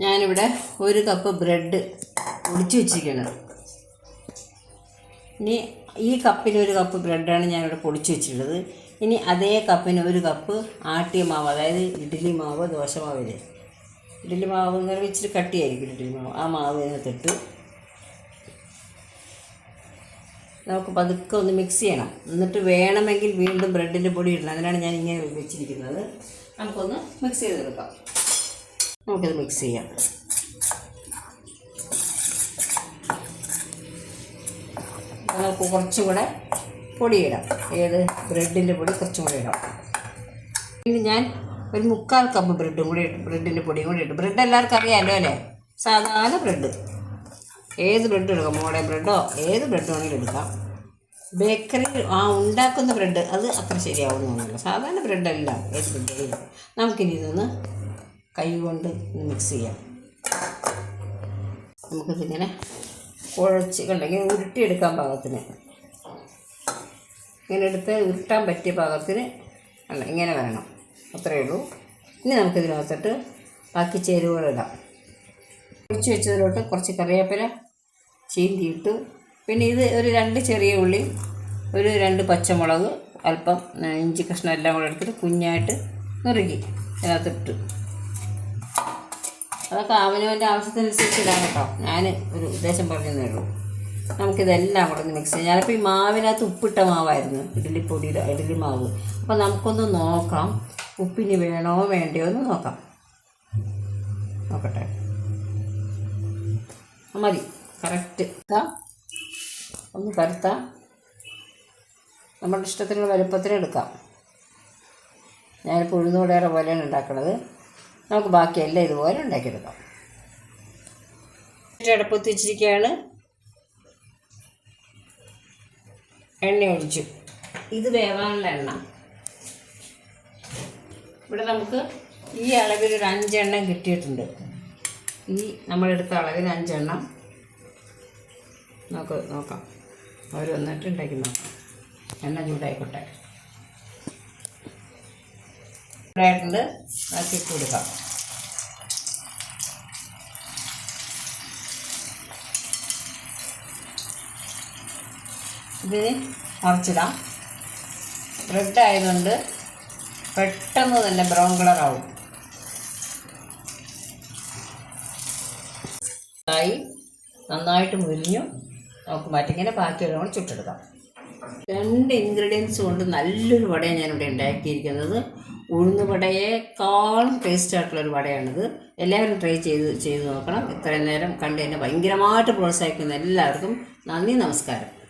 ഞാനിവിടെ ഒരു cup bread ഒടിച്ചു വെച്ചിരിക്കുന്നത് ഇനി ഈ കപ്പിന് ഒരു കപ്പ് ബ്രെഡാണ് ഞാനിവിടെ പൊടിച്ചു വെച്ചിട്ടുള്ളത്. ഇനി അതേ കപ്പിന് ഒരു കപ്പ് ആട്ടിയ മാവ് അതായത് ഇഡ്ഡലി മാവ് ദോശ മാവില്ലേ ഇഡ്ഡലി മാവ് എന്ന് പറയുമ്പോൾ ഇച്ചിരി കട്ടിയായിരിക്കും ഇഡ്ഡലി മാവ്. ആ മാവ് ഇതിനകത്തിട്ട് നമുക്ക് പതുക്കെ ഒന്ന് മിക്സ് ചെയ്യണം. എന്നിട്ട് വേണമെങ്കിൽ വീണ്ടും ബ്രെഡിന്റെ പൊടി ഇടണം. അതിനാണ് ഞാൻ ഇങ്ങനെ വെച്ചിരിക്കുന്നത്. നമുക്കൊന്ന് മിക്സ് ചെയ്തെടുക്കാം. നമുക്കിത് മിക്സ് ചെയ്യാം. നമുക്ക് കുറച്ചും കൂടെ പൊടി ഇടാം ഏത് ബ്രെഡിന്റെ പൊടി കുറച്ചും കൂടെ ഇടാം. ഇനി ഞാൻ ഒരു മുക്കാൽ കപ്പ് ബ്രെഡും കൂടി ഇട്ടു ബ്രെഡിന്റെ പൊടിയും കൂടി ഇട്ടു. ബ്രെഡ് എല്ലാവർക്കും അറിയാമല്ലോ അല്ലേ? സാധാരണ ബ്രെഡ്. ഏത് ബ്രെഡ് എടുക്കാം? മോളെ ബ്രെഡോ? ഏത് ബ്രെഡ് വേണമെങ്കിലും എടുക്കാം. ബേക്കറി ആ ഉണ്ടാക്കുന്ന ബ്രെഡ് അത് അത്ര ശരിയാവുന്നൊന്നുമില്ല. സാധാരണ ബ്രെഡെല്ലാം. ഏത് ബ്രെഡ് നമുക്കിനി ഇതൊന്ന് കൈ കൊണ്ട് മിക്സ് ചെയ്യാം. നമുക്കിതിങ്ങനെ കുഴച്ച് കണ്ടെങ്കിൽ ഉരുട്ടിയെടുക്കാൻ പാകത്തിന്. ഇങ്ങനെ എടുത്ത് ഉരുട്ടാൻ പറ്റിയ പാകത്തിന് അല്ല ഇങ്ങനെ വരണം. അത്രയേ ഉള്ളൂ. ഇനി നമുക്കിതിനകത്തോട്ട് ബാക്കി ചേരുവകളിടാം ഒഴിച്ച് വെച്ചതിലോട്ട് കുറച്ച് കറിവേപ്പില ചീന്തിയിട്ട് പിന്നെ ഇത് ഒരു രണ്ട് ചെറിയ ഉള്ളി ഒരു രണ്ട് പച്ചമുളക് അല്പം ഇഞ്ചി കഷ്ണം എല്ലാം കൂടെ എടുത്തിട്ട് കുഞ്ഞായിട്ട് നുറുക്കി അതിനകത്തിട്ട് അതൊക്കെ അവനവന്റെ ആവശ്യത്തിനനുസരിച്ച് ഇടാൻ കേട്ടോ. ഞാൻ ഒരു ഉദ്ദേശം പറഞ്ഞു തരുള്ളൂ നമുക്കിതെല്ലാം കൂടെ ഒന്ന് മിക്സ് ചെയ്യാം. ഞാനിപ്പോൾ ഈ മാവിനകത്ത് ഉപ്പിട്ട മാവായിരുന്നു. ഇഡ്ഡലിപ്പൊടിയുടെ ഇഡ്ഡലി മാവ് അപ്പോൾ നമുക്കൊന്ന് നോക്കാം. ഉപ്പിന് വേണോ വേണ്ടയോ എന്ന് നോക്കാം. നോക്കട്ടെ. മതി. കറക്റ്റ് ഒന്ന് പരത്താം നമ്മുടെ ഇഷ്ടത്തിനുള്ള വലുപ്പത്തിന് എടുക്കാം. ഞാനിപ്പോൾ ഉഴുന്നുകൂടേറെ പോലെയാണ് ഉണ്ടാക്കുന്നത് നമുക്ക് ബാക്കിയെല്ലാം ഇതുപോലെ ഉണ്ടാക്കിയെടുക്കാം. അടുപ്പത്ത് വെച്ചിരിക്കുകയാണ്. എണ്ണ ഒഴിച്ചു. ഇത് വേവാനുള്ള എണ്ണ. ഇവിടെ നമുക്ക് ഈ അളവിൽ ഒരു അഞ്ചെണ്ണം കിട്ടിയിട്ടുണ്ട്. ഈ നമ്മളെടുത്ത അളവിൽ അഞ്ചെണ്ണം. നമുക്ക് നോക്കാം. ഓരോന്നിട്ട് ഉണ്ടാക്കി നോക്കാം. എണ്ണ ചൂടായിക്കോട്ടെ. ചൂടായിട്ടുണ്ട് ഇട്ട് കൊടുക്കാം. ഇതിന് മറിച്ചിടാം. ബ്രെഡ് ആയതുകൊണ്ട് പെട്ടെന്ന് തന്നെ ബ്രൗൺ കളർ ആവും. ആയി നന്നായിട്ട് മുരിഞ്ഞു. നമുക്ക് മറ്റിങ്ങനെ ബാക്കിയുള്ള ചുട്ടെടുക്കാം. രണ്ട് ഇൻഗ്രീഡിയൻസ് കൊണ്ട് നല്ലൊരു വടയാണ് ഞാനിവിടെ ഉണ്ടാക്കിയിരിക്കുന്നത്. ഉഴുന്ന് വടയേക്കാളും ടേസ്റ്റ് ആയിട്ടുള്ളൊരു വടയാണിത്. എല്ലാവരും ട്രൈ ചെയ്ത് ചെയ്ത് നോക്കണം. ഇത്രയും നേരം കണ്ട് എന്നെ ഭയങ്കരമായിട്ട് പ്രോത്സാഹിക്കുന്ന എല്ലാവർക്കും നന്ദി നമസ്കാരം.